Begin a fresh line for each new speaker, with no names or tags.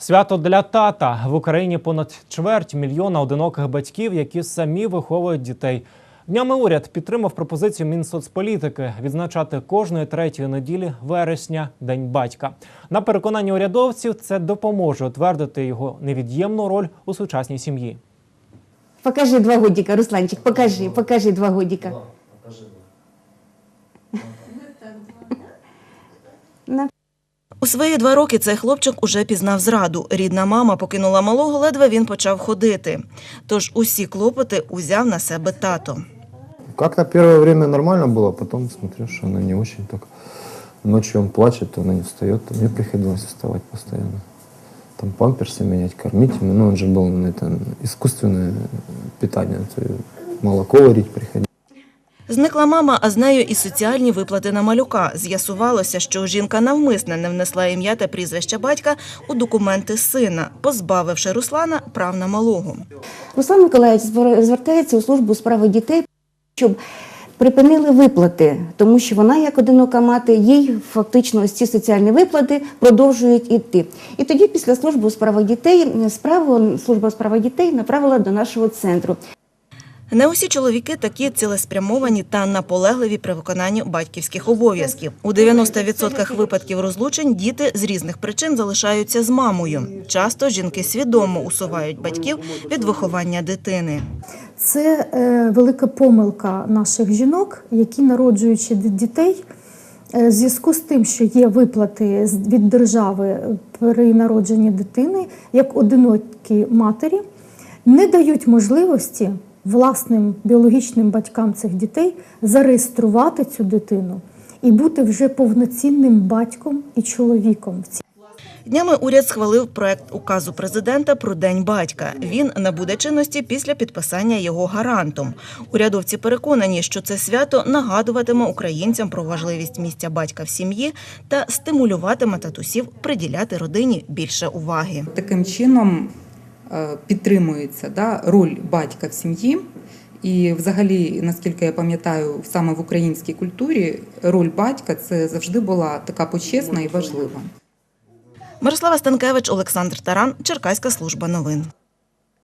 Свято для тата в Україні понад чверть мільйона одиноких батьків, які самі виховують дітей. Днями уряд підтримав пропозицію Мінсоцполітики відзначати кожної третьої неділі вересня День батька. На переконанні урядовців це допоможе утвердити його невід'ємну роль у сучасній сім'ї.
Покажи два годика, Русланчик, покажи, покажи два годика. На.
У свої два роки цей хлопчик уже пізнав зраду. Рідна мама покинула малого, ледве він почав ходити. Тож усі клопоти узяв на себе тато.
Как-то первое время нормально было, потом смотрю, что она не очень так. Ночью он плачет, она не встает. Мне приходилось вставать постоянно. Там памперсы менять, кормить. ему. Ну, он же был на это искусственное питание. то есть Молоко варить приходилось.
Зникла мама, а з нею і соціальні виплати на малюка. З'ясувалося, що жінка навмисне не внесла ім'я та прізвище батька у документи сина, позбавивши Руслана прав на малого.
Руслан Миколаївич звертається у службу справи дітей, щоб припинили виплати, тому що вона, як одинока мати, їй фактично ось ці соціальні виплати продовжують іти. І тоді, після служби у справах дітей, справу служба у справах дітей направила до нашого центру.
Не усі чоловіки такі цілеспрямовані та наполегливі при виконанні батьківських обов'язків. У 90% випадків розлучень діти з різних причин залишаються з мамою. Часто жінки свідомо усувають батьків від виховання дитини.
Це е, велика помилка наших жінок, які народжуючи дітей, е, в зв'язку з тим, що є виплати від держави при народженні дитини, як одинокі матері, не дають можливості власним біологічним батькам цих дітей зареєструвати цю дитину і бути вже повноцінним батьком і чоловіком
Днями уряд схвалив проект указу президента про День батька. Він набуде чинності після підписання його гарантом. Урядовці переконані, що це свято нагадуватиме українцям про важливість місця батька в сім'ї та стимулюватиме татусів приділяти родині більше уваги.
Таким чином підтримується да, роль батька в сім'ї. І, взагалі, наскільки я пам'ятаю, саме в українській культурі роль батька це завжди була така почесна і важлива.
Мирослава Станкевич, Олександр Таран, Черкаська служба новин.